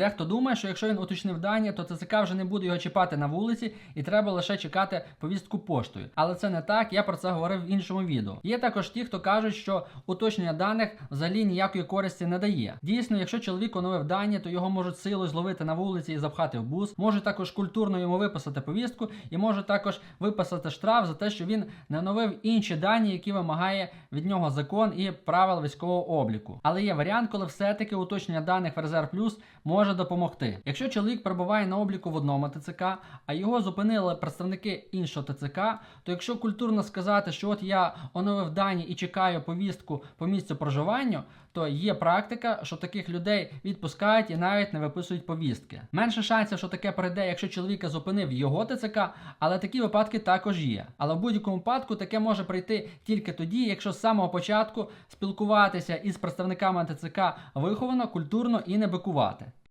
Дехто думає, що якщо він уточнив дані, то ТЦК вже не буде його чіпати на вулиці і треба лише чекати повістку поштою. Але це не так, я про це говорив в іншому відео. Є також ті, хто кажуть, що уточнення даних взагалі ніякої користі не дає. Дійсно, якщо чоловік оновив дані, то його можуть силою зловити на вулиці і запхати в бус, можуть також культурно йому виписати повістку і можуть також виписати штраф за те, що він не оновив інші дані, які вимагає від нього закон і правил військового обліку. Але є варіант, коли все-таки уточнення даних в резерв плюс може допомогти. Якщо чоловік перебуває на обліку в одному ТЦК, а його зупинили представники іншого ТЦК, то якщо культурно сказати, що от я оновив дані і чекаю повістку по місцю проживання, то є практика, що таких людей відпускають і навіть не виписують повістки. Менше шансів, що таке прийде, якщо чоловіка зупинив його ТЦК, але такі випадки також є. Але в будь-якому випадку таке може прийти тільки тоді, якщо з самого початку спілкуватися із представниками ТЦК виховано, культурно і не бикувати.